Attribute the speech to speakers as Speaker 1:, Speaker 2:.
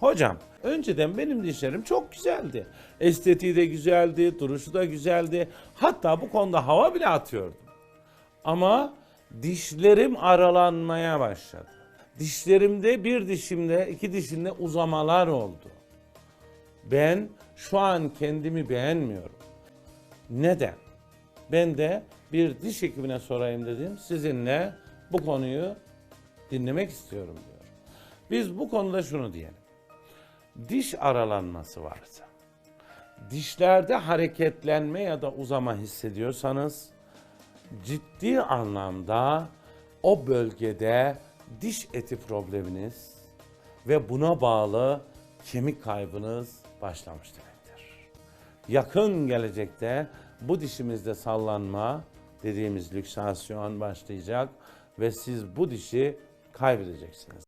Speaker 1: Hocam önceden benim dişlerim çok güzeldi. Estetiği de güzeldi, duruşu da güzeldi. Hatta bu konuda hava bile atıyordum. Ama dişlerim aralanmaya başladı. Dişlerimde bir dişimde, iki dişimde uzamalar oldu. Ben şu an kendimi beğenmiyorum. Neden? Ben de bir diş hekimine sorayım dedim. Sizinle bu konuyu dinlemek istiyorum diyor. Biz bu konuda şunu diyelim. Diş aralanması varsa, dişlerde hareketlenme ya da uzama hissediyorsanız ciddi anlamda o bölgede diş eti probleminiz ve buna bağlı kemik kaybınız başlamış demektir. Yakın gelecekte bu dişimizde sallanma dediğimiz lüksasyon başlayacak ve siz bu dişi kaybedeceksiniz.